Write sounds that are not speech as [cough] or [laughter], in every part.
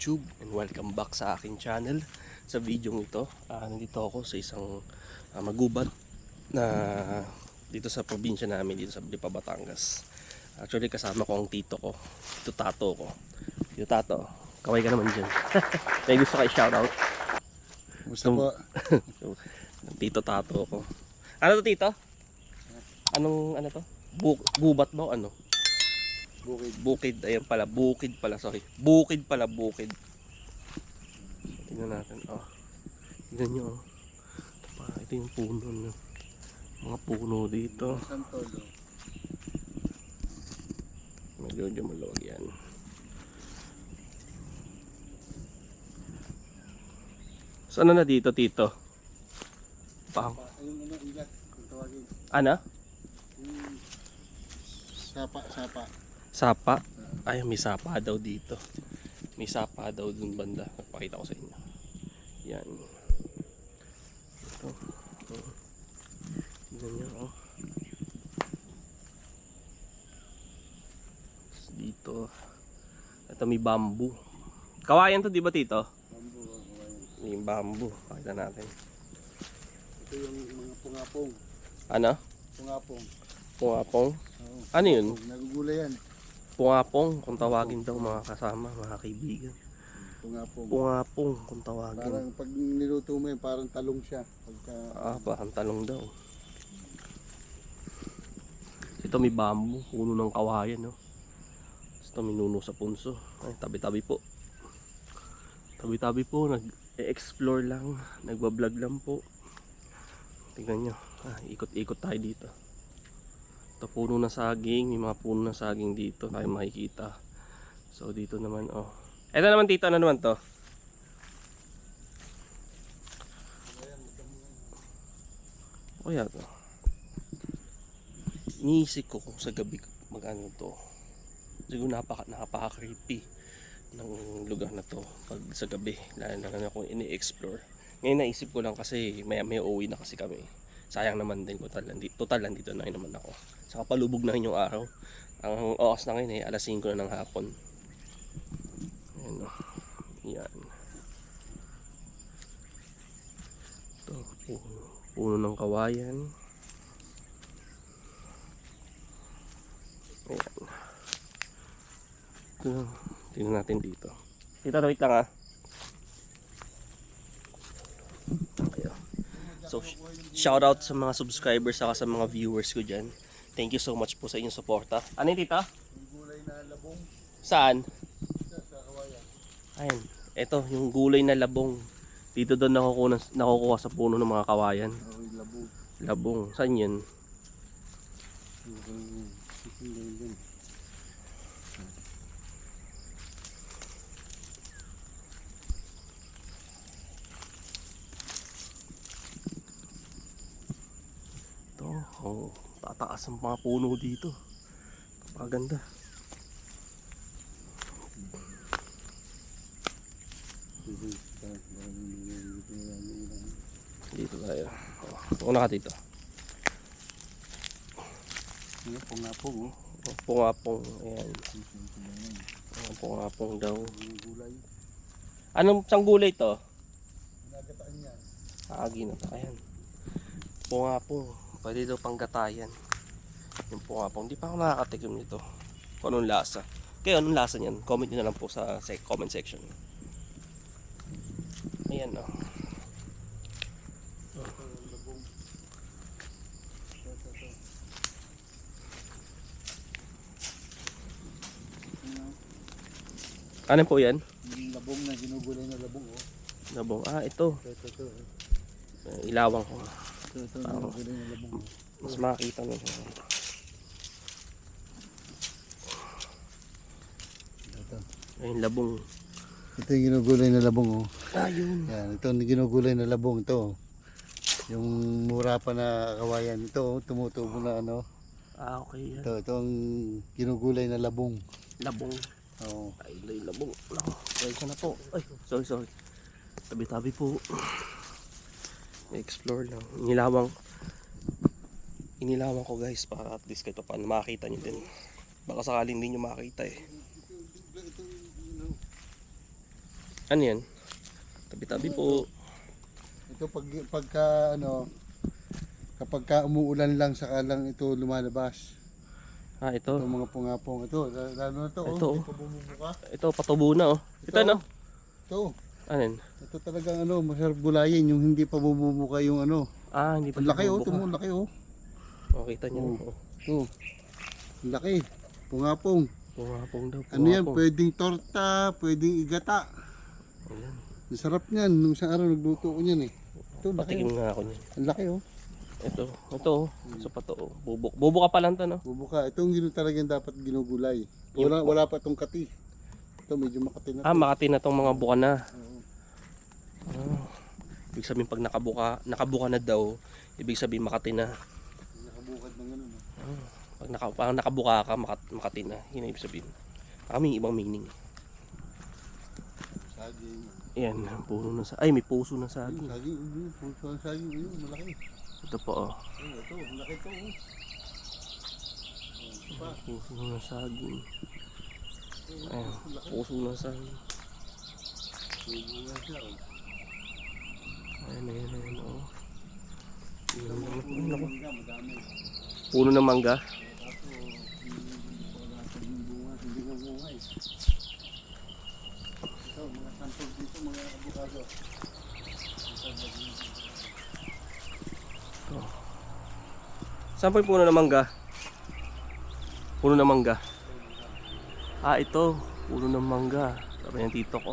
YouTube and welcome back sa aking channel Sa video ito, ah, nandito ako sa isang ah, magubat na dito sa probinsya namin dito sa Lipa, Batangas Actually kasama ko ang tito ko, tito tato ko Tito tato, kaway ka naman dyan [laughs] May gusto ka i-shoutout Gusto po. [laughs] Tito tato ko Ano to tito? Anong ano to? Bu- gubat ba o ano? Bukid. Bukid, ayan pala, bukid pala, sorry. Bukid pala, bukid. Tingnan natin, oh. Tingnan nyo, oh. Ito pa, ito yung puno, no. Mga puno dito. Santolo. Medyo medyo maluwag yan. Saan na dito, tito? Pang, ano, ano? Yung sapa, sapa. Sapa. Ay, may sapa daw dito. May sapa daw dun banda. Pakita ko sa inyo. Yan. Ito. Tingnan nyo, oh. Dito. Ito may bamboo. Kawayan to, di ba, tito? Bambu. oh, kawayan. May bamboo. Pakita natin. Ito yung mga pungapong. Ano? Pungapong. Pungapong. Oo. Ano yun? Nagugulay yan. Pungapong, kung tawagin daw mga kasama, mga kaibigan. Pungapong. Pungapong, kung tawagin. Parang pag niluto mo yan, parang talong siya. Pagka, Ah, parang talong daw. Ito may bamboo, puno ng kawayan, no. Ito may nuno sa punso. Ay, tabi-tabi po. Tabi-tabi po, nag-explore lang, nagbablog lang po. Tingnan nyo, ah, ikot-ikot tayo dito. Ito puno ng saging, may mga puno ng saging dito tayo makikita. So dito naman, oh. Ito naman tito, ano naman to? O kaya to? Iniisip ko kung sa gabi mag-ano to. Siguro napaka, napaka-creepy ng lugar na to pag sa gabi. Lalo na kung ini-explore. Ngayon naisip ko lang kasi may, may uuwi na kasi kami. Sayang naman din total nandito, total nandito na rin naman ako. Saka palubog na yung araw. Ang oras na ngayon eh, alas 5 na ng hapon. Ayan o. Yan. Ito, puno, puno ng kawayan. Ayan. Tingnan natin dito. Tita, wait lang ah. Ayan. So, sh- shout out sa mga subscribers saka sa mga viewers ko dyan. Thank you so much po sa inyong suporta. Ano yun, tita? yung gulay na labong. Saan? Sa. Ayun. Ito, yung gulay na labong. Dito doon nakukuha, nakukuha sa puno ng mga kawayan. Yung labong. Labong. Saan yun? Yung- yung- yung ganun din. Ito, oh, tataas ang mga puno dito. Paganda. Mhm. Parang- parang yung- yung- yung- yung- yung- Dito tayo. Oh, una ka dito. Pungapong, oh. Oh, Pungapong. Ayan. Oh, Pungapong daw. Anong sang gulay to? Nagataan niya. Agi na. Ayan. Pungapong. Pwede daw pang gatayan. Yung pungapong. Di pa ako nakakatikim nito. Kung anong lasa. Kayo, anong lasa niyan? Comment nyo na lang po sa sec- comment section. Ayan oh. Ito, yung. Ito, ito, ito. Ano? Po yan? Yung labong na ginugulay na labong, oh. Labong. Ah, ito. Ito, ito, ito. Eh, Ilawang ko. Ito, ito, labong, oh. Mas makakita mo. Ito. Ayun, labong. Ito yung ginugulay na labong, oh. Ayun. Yan, ito yung ginugulay na labong, ito. oh. Yung mura pa na kawayan. Ito, oh, tumutubo na ano. Ah, okay yan. Ito, ito ang ginugulay na labong. Labong. Oo. Ay, lay, labong. Nako, try ko na po. Ay, sorry, sorry. Tabi-tabi po. explore lang. Inilawang. Inilawang ko guys para at least kahit pa paano makakita nyo din. Baka sakaling hindi nyo makita eh. Ito, ito, you know, Ano yan? Tabi-tabi po. Ito pag pagka ano kapag ka umuulan lang saka lang ito lumalabas. Ah, ito. Ito mga pungapong ito, lalo na to, Ito, oh, oh. hindi pa bumubuka. Ito, patubo na oh. Ito, Ito. no? Ito, Ano yan? ito talagang ano, masarap gulayin yung hindi pa bumubuka yung ano. Ah, hindi pa laki oh, nabubuka. ito mo, laki oh. Oh, kita nyo. Oh. Oh. Ito. Laki. Pungapong. Pumapong daw. Ano yan, pwedeng torta, pwedeng igata. Ayan. Ang sarap niyan. Nung isang araw nagluto ko niyan eh. Ito, laki Patikim oh. nga ako niyan. Ang laki oh. Ito, ito oh. Sa pato oh. Bubuk. Bubuka pa lang to, no? Bubuka. Ito ang gino talagang dapat ginugulay. Wala, wala pa itong kati. Ito medyo makati na. Ah, makati na tong mga buka na. Oo. Ah. Ibig sabihin pag nakabuka, nakabuka na daw, ibig sabihin makati na. Nakabukad ng ano. no? Pag, naka, pag nakabuka ka, makat, makati na. Yun ang ibig sabihin. Kami ibang meaning. Saging. Ayan, puno na sa... Ay, may puso na saging. saging. Ayun, puso ang saging. Ayun, malaki. Ito po, oh. Ayun, ito. Malaki ito. Oh. Ayun, pa. Puso na saging. Ayan, puso na saging. Ayun, nga siya, oh. Ayan, ayan, ayan, oh. Ayan, ayan, puno ayan, ng ako. mangga. Puno ng mangga. Kaso, hindi wala pa yung bunga. Hindi nga bunga eh. Ito, sampol dito, mga avocado. Saan po yung puno ng mangga? Puno ng mangga. Ah, ito. Puno ng mangga. Sabi ng tito ko.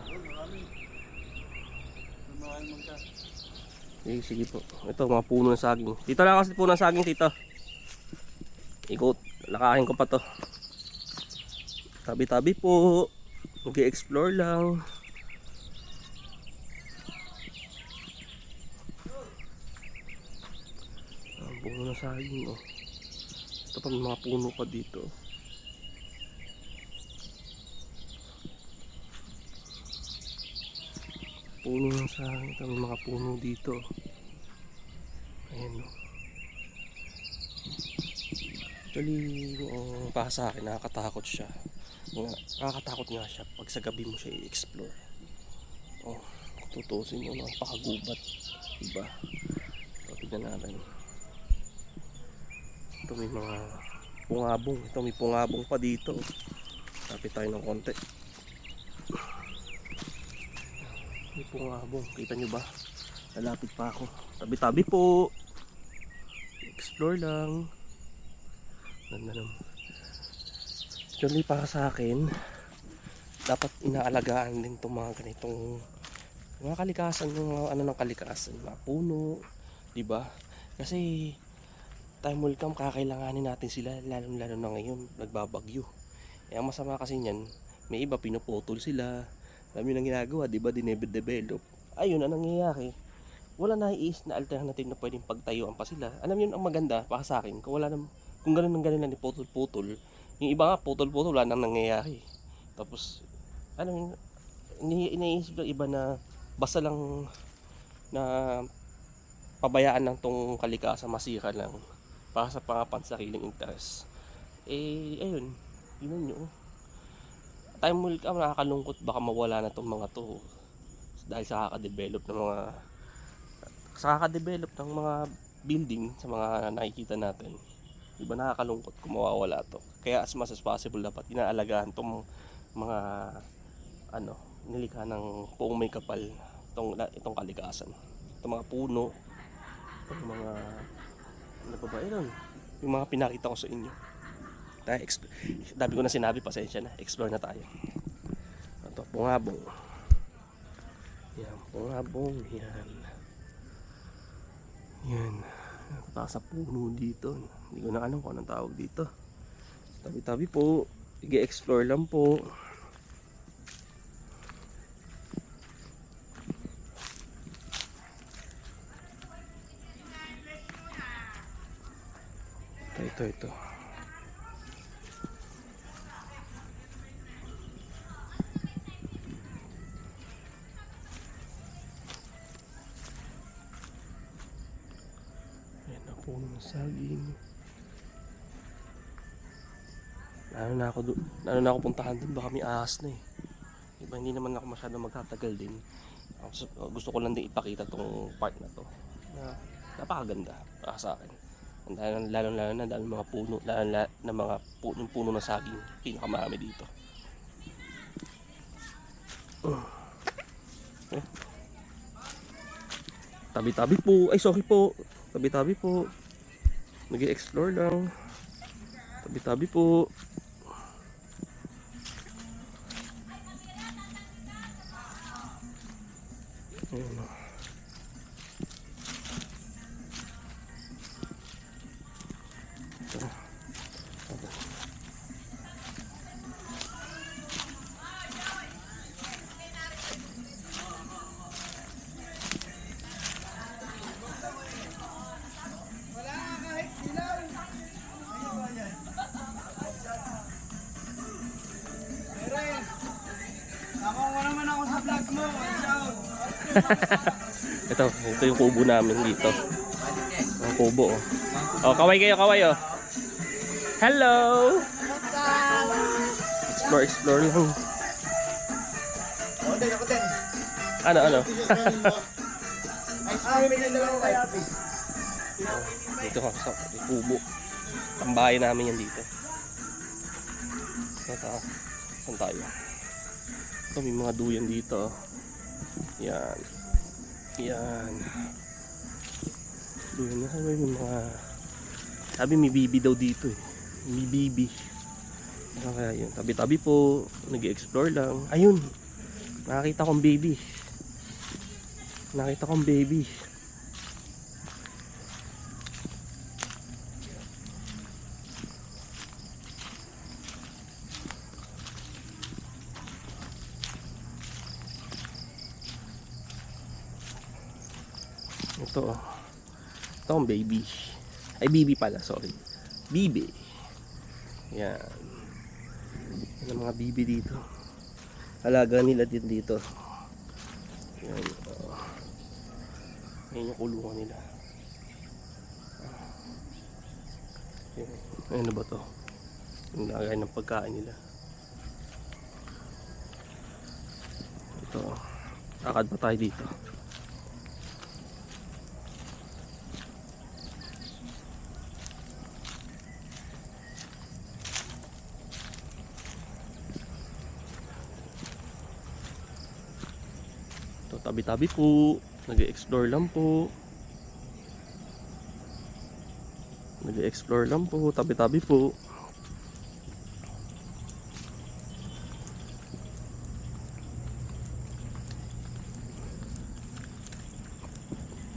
Sige, sige po. Ito, mga puno ng saging. Dito lang kasi puno ng saging, tito. Ikot. Lakahin ko pa to. Tabi-tabi po. Mag-explore lang. Ang puno ng saging, oh. Ito pa mga puno pa dito. Puno ng saging. Ito may mga puno dito. Ayan, oh. Actually, uh, para sa akin, nakakatakot siya. Nakakatakot nga siya pag sa gabi mo siya i-explore. Oh, tutusin mo, napakagubat. Diba? So, tignan natin. Ito may mga pungabong. Ito may pungabong pa dito. Tapit tayo ng konti. May pungabong. Kita nyo ba? Lalapit pa ako. Tabi-tabi po. Explore lang. Ganda naman. Para sa akin, dapat inaalagaan din itong mga ganitong mga kalikasan, yung ano ng kalikasan, mga puno, di ba? Kasi time will come, kakailanganin natin sila, lalo lalo na ngayon, nagbabagyo. Eh, ang masama kasi niyan, may iba pinuputol sila, alam yun ang ginagawa, di ba, dinedevelop. Ayun, ang nangyayari, wala na iis na alternative na pwedeng pagtayuan pa sila. Alam yun ang maganda para sa akin, kung wala nam, kung ganun ng ganun lang ni putol-putol, yung iba nga putol-putol, wala nang nangyayari. Tapos, ano yun, ini iniisip ng iba na basta lang na pabayaan lang tong kalikasan masira lang para sa pangapansariling interest. Eh, ayun, yun nyo. Time will come, nakakalungkot, baka mawala na tong mga to dahil sa kaka-develop ng mga sa kaka-develop ng mga building sa mga nakikita natin. Diba nakakalungkot kung mawawala to. Kaya as much as possible dapat inaalagaan tong mga ano, nilikha ng buong may kapal itong, itong kalikasan. Itong mga puno, itong mga ano pa ba yun? Yung mga pinakita ko sa inyo. Tayo, dami ko na sinabi, pasensya na. Explore na tayo. Ito, pungabong. Yan, pungabong. Yan. Yan. Taas sa puno dito. Hindi ko na alam kung anong tawag dito. Tabi-tabi po. Ige-explore lang po. Ito, ito. Ayan na puno ng saging. Lalo na ako. Lalo na ako puntahan doon. Baka may ahas na eh. Diba, hindi naman ako masyado magtatagal din. Gusto ko lang din ipakita tong part na to. Na napakaganda para sa akin. Dahil lalo lalo na dahil mga puno, lalo na, na mga puno, puno ng saging, pinakamarami dito. Eh. Tabi-tabi po. Ay, sorry po. Tabi-tabi po. nag explore lang. Tabi-tabi po. [laughs] Ito, ito yung kubo namin dito. Ang kubo, oh. Oh, kaway kayo, kaway, oh. Hello! Explore, explore lang. Ano, ano? Ah. Dito ako sa kubo. Ang bahay namin yan dito. Ito, saan tayo? Ito, may mga duyan dito. Yan. Yan. Duyan na may mga... Sabi may bibi daw dito eh. May bibi. Ano kaya yun? Tabi-tabi po. nag lang. Ayun! Nakakita kong baby. Nakita kong baby. Oh. Ito ang baby. Ay, baby pala, sorry. Bibi. Yan. Yan ang mga bibi dito. Alaga nila din dito. Yan. Oh. Yan yung kulungan nila. Yan. Ano ba to? Yung lagay ng pagkain nila. Ito. Lakad pa tayo dito. Tabi-tabi po. Nag-explore lang po. Nag-explore lang po. Tabi-tabi po.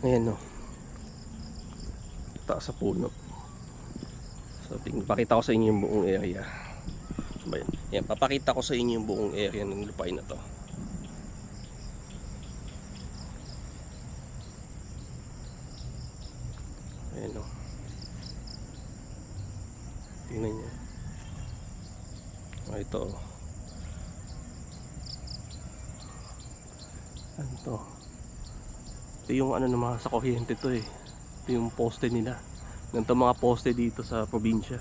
Ayan o. Taas sa puno. So, pakita ko sa inyo yung buong area. Ano ba yan? Yan, papakita ko sa inyo yung buong area ng lupain na to. Ayan o. Tingnan nyo. Oh, ito o. Ano to? Ito yung ano ng mga sa kuryente to eh. Ito yung poste nila. Ganito mga poste dito sa probinsya.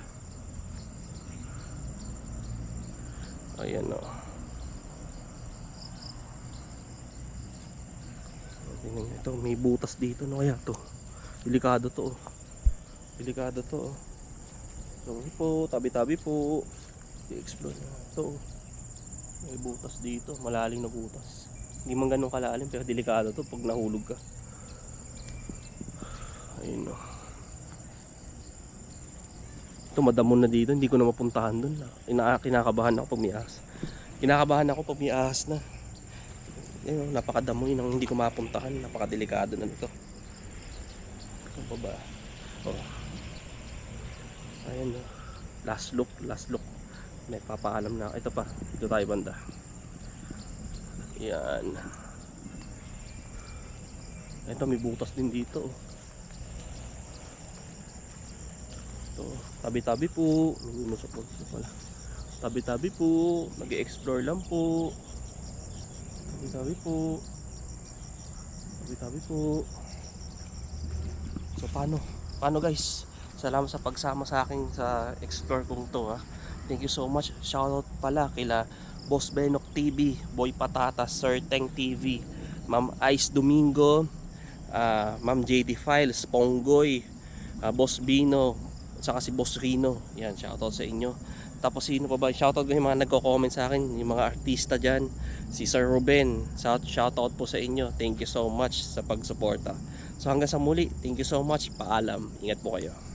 Ayan o. Nyo, ito may butas dito. Ano kaya to? Delikado to. oh. Delikado to. oh. Sorry po, tabi-tabi po. I-explore oh. May butas dito. Malalim na butas. Hindi man ganun kalalim pero delikado to pag nahulog ka. Ayun o. Ito madamon na dito. Hindi ko na mapuntahan dun. Ina kinakabahan ako pag may ahas. Kinakabahan ako pag may ahas na. Ayun, napakadamoy nang hindi ko mapuntahan. Napakadelikado na nito. Ano pa ba? Oh. Ayan o. Last look, last look. May papaalam na. Ito pa. Dito tayo banda. Yan. Ito may butas din dito. Ito, tabi-tabi po. Nangunusok po pala. Tabi-tabi po. Nag-explore lang po. Tabi-tabi po. Tabi-tabi po. So paano? Paano guys? Salamat sa pagsama sa akin sa explore kong to ha. Thank you so much. Shoutout pala kila Boss Benok TV, Boy Patatas, Sir Teng TV, Ma'am Ice Domingo, ah, Ma'am JD Files, Ponggoy, ah, Boss Bino, saka si Boss Rino. Yan, shoutout sa inyo. Tapos sino pa ba? Shoutout ko yung mga nagko-comment sa akin, yung mga artista dyan. Si Sir Ruben, shout, shoutout po sa inyo. Thank you so much sa pagsuporta. So hanggang sa muli, thank you so much. Paalam. Ingat po kayo.